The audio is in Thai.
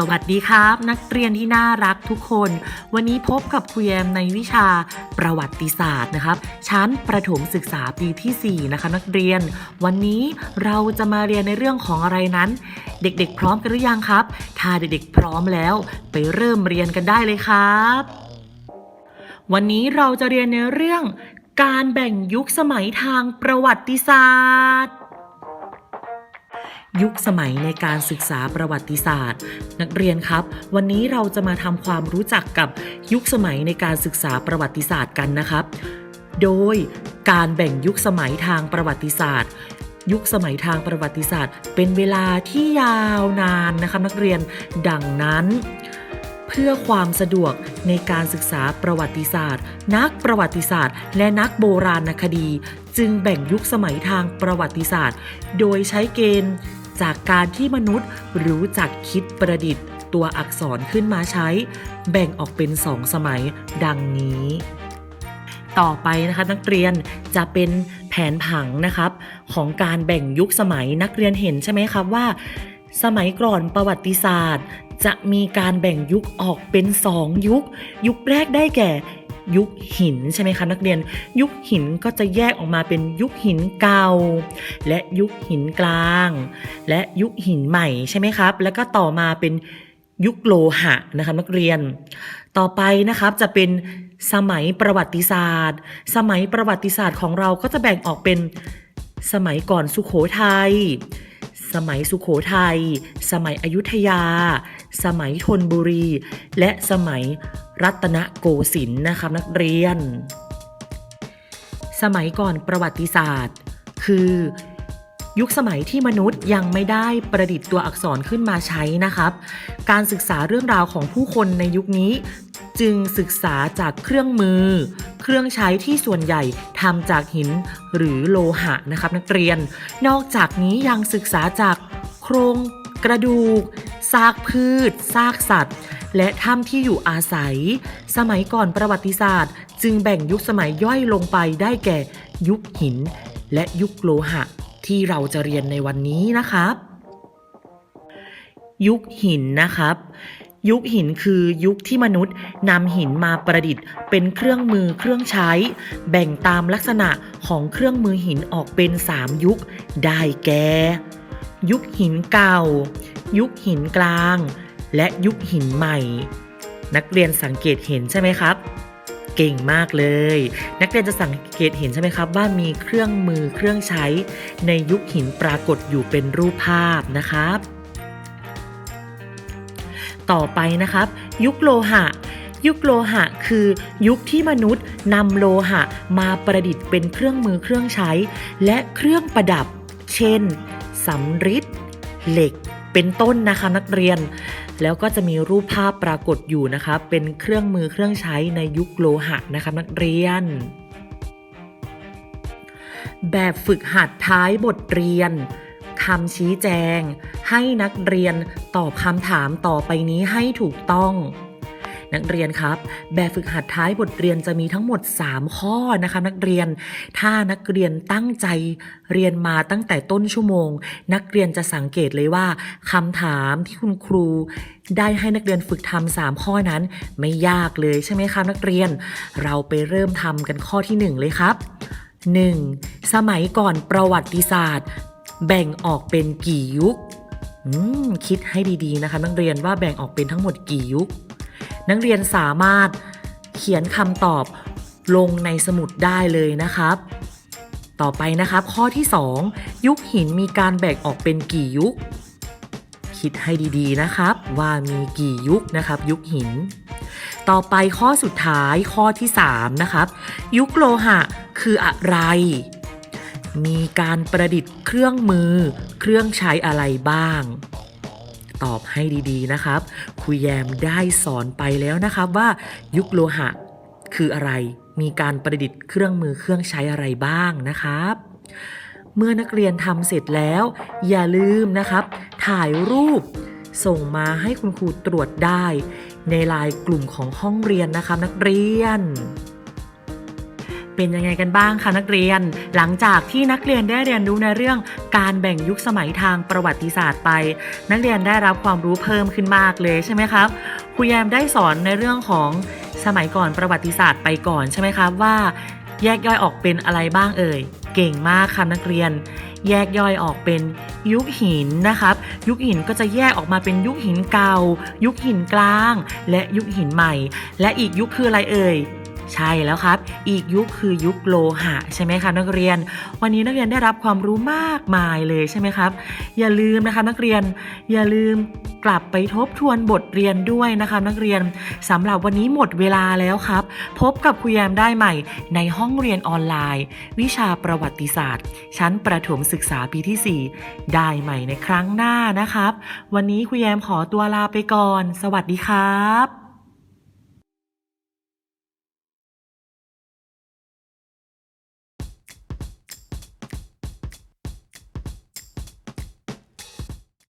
สวัสดีครับ นักเรียนที่น่ารักทุกคน วันนี้พบกับครูแยมในวิชาประวัติศาสตร์นะครับ ชั้นประถมศึกษาปีที่ 4 นะคะนักเรียน วันนี้เราจะมาเรียนในเรื่องของอะไรนั้น เด็กๆ พร้อมกันหรือยังครับ ถ้าเด็กๆ พร้อมแล้ว ไปเริ่มเรียนกันได้เลยครับ วันนี้เราจะเรียนในเรื่อง การแบ่งยุคสมัยทางประวัติศาสตร์ ยุคสมัยในการศึกษาประวัติศาสตร์ นักเรียนครับ วันนี้เราจะมาทำความรู้จักกับยุคสมัยในการศึกษาประวัติศาสตร์กันนะครับ โดยการแบ่งยุคสมัยทางประวัติศาสตร์ ยุคสมัยทางประวัติศาสตร์ เป็นเวลาที่ยาวนานนะครับนักเรียนดังนั้น เพื่อความสะดวกในการศึกษาประวัติศาสตร์ นักประวัติศาสตร์ และนักโบราณคดี จึงแบ่งยุคสมัยทางประวัติศาสตร์ โดยใช้เกณฑ์ จากการที่มนุษย์รู้จักคิดประดิษฐ์ ตัวอักษรขึ้นมาใช้ แบ่งออกเป็นสองสมัยดังนี้ ต่อไปนะคะนักเรียนจะเป็นแผนผังนะครับ ของการแบ่งยุคสมัยนักเรียนเห็นใช่ไหมครับว่า สมัยก่อนประวัติศาสตร์ จะมีการแบ่งยุคออกเป็น2ยุค ยุคแรกได้แก่ ยุคหินใช่ไหมคะนักเรียน ยุคหินก็จะแยกออกมาเป็นยุคหินเก่า และยุคหินกลาง และยุคหินใหม่ใช่ไหมครับ แล้วก็ต่อมาเป็นยุคโลหะนะคะนักเรียน ต่อไปนะครับจะเป็นสมัยประวัติศาสตร์ สมัยประวัติศาสตร์ของเราก็จะแบ่งออกเป็นสมัยก่อนสุขโขทัย สมัยสุขโขทัย สมัยอยุธยา สมัยธนบุรี และสมัย รัตนโกสินทร์นะครับนักเรียน สมัยก่อนประวัติศาสตร์ คือยุคสมัยที่มนุษย์ยังไม่ได้ประดิษฐ์ตัวอักษรขึ้นมาใช้นะครับ การศึกษาเรื่องราวของผู้คนในยุคนี้ จึงศึกษาจากเครื่องมือ เครื่องใช้ที่ส่วนใหญ่ทำจากหินหรือโลหะนะครับ นักเรียน นอกจากนี้ยังศึกษาจากโครงกระดูก ซากพืช ซากสัตว์ และถ้ำที่อยู่อาศัย สมัยก่อนประวัติศาสตร์ จึงแบ่งยุคสมัยย่อยลงไปได้แก่ ยุคหิน และยุคโลหะ ที่เราจะเรียนในวันนี้นะครับ ยุคหินนะครับ ยุคหินคือยุคที่มนุษย์นำหินมาประดิษฐ์ เป็นเครื่องมือเครื่องใช้ แบ่งตามลักษณะของเครื่องมือหินออกเป็น 3 ยุค ได้แก่ ยุคหินเก่า ยุคหินกลาง และยุคหินใหม่ นักเรียนสังเกตเห็นใช่ไหมครับ เก่งมากเลย นักเรียนจะสังเกตเห็นใช่ไหมครับว่ามีเครื่องมือเครื่องใช้ในยุคหินปรากฏอยู่เป็นรูปภาพนะครับ ต่อไปนะครับ ยุคโลหะยุคโลหะคือยุคที่มนุษย์นำโลหะมาประดิษฐ์เป็นเครื่องมือเครื่องใช้ และเครื่องประดับ เช่นสำริดเหล็กเป็นต้นนะคะนักเรียน แล้วก็จะมีรูปภาพปรากฏอยู่นะคะ เป็นเครื่องมือเครื่องใช้ในยุคโลหะนะคะนักเรียน แบบฝึกหัดท้ายบทเรียนคำชี้แจง ให้นักเรียนตอบคำถามต่อไปนี้ให้ถูกต้อง นักเรียนครับ แบบฝึกหัดท้ายบทเรียนจะมีทั้งหมด 3 ข้อนะคะนักเรียน ถ้านักเรียนตั้งใจเรียนมาตั้งแต่ต้นชั่วโมง นักเรียนจะสังเกตเลยว่าคำถามที่คุณครู ได้ให้นักเรียนฝึกทำสามข้อนั้น ไม่ยากเลยใช่ไหมคะนักเรียน เราไปเริ่มทำกันข้อที่หนึ่งเลยครับ 1. สมัยก่อนประวัติศาสตร์ แบ่งออกเป็นกี่ยุคคิดให้ดีๆนะคะนักเรียนว่าแบ่งออกเป็นทั้งหมดกี่ยุค นักเรียนสามารถเขียนคำตอบลงในสมุดได้เลยนะครับ ต่อไปนะครับ ข้อที่ 2 ยุคหินมีการแบ่งออกเป็นกี่ยุค คิดให้ดีๆนะครับ ว่ามีกี่ยุคนะครับ ยุคหิน ต่อไปข้อสุดท้ายข้อที่ 3 นะครับ ยุคโลหะคืออะไร มีการประดิษฐ์เครื่องมือ เครื่องใช้อะไรบ้าง ตอบให้ดีๆนะครับครูแยมได้สอนไปแล้วนะครับว่ายุคโลหะ คืออะไร มีการประดิษฐ์เครื่องมือเครื่องใช้อะไรบ้างนะครับ เมื่อนักเรียนทำเสร็จแล้ว อย่าลืมนะครับ ถ่ายรูปส่งมาให้คุณครูตรวจได้ ในไลน์กลุ่มของห้องเรียนนะครับนักเรียน เป็นยังไงกันบ้างคะนักเรียน หลังจากที่นักเรียนได้เรียนรู้ในเรื่องการแบ่งยุคสมัยทางประวัติศาสตร์ไป นักเรียนได้รับความรู้เพิ่มขึ้นมากเลยใช่ไหมครับครูแยมได้สอนในเรื่องของสมัยก่อนประวัติศาสตร์ไปก่อนใช่ไหมครับว่า แยกย่อยออกเป็นอะไรบ้างเอ่ยเก่งมากค่ะนักเรียน แยกย่อยออกเป็นยุคหินนะครับ ยุคหินก็จะแยกออกมาเป็นยุคหินเก่า ยุคหินกลาง และยุคหินใหม่ และอีกยุคคืออะไรเอ่ย ใช่แล้วครับ อีกยุคคือยุคโลหะใช่ไหมคะนักเรียน วันนี้นักเรียนได้รับความรู้มากมายเลยใช่ไหมครับ อย่าลืมนะคะนักเรียน อย่าลืมกลับไปทบทวนบทเรียนด้วยนะคะนักเรียนสำหรับวันนี้หมดเวลาแล้วครับ พบกับครูแยมได้ใหม่ในห้องเรียนออนไลน์ วิชาประวัติศาสตร์ ชั้นประถมศึกษาปีที่ 4 ได้ใหม่ในครั้งหน้านะครับ วันนี้ครูแยมขอตัวลาไปก่อน สวัสดีครับ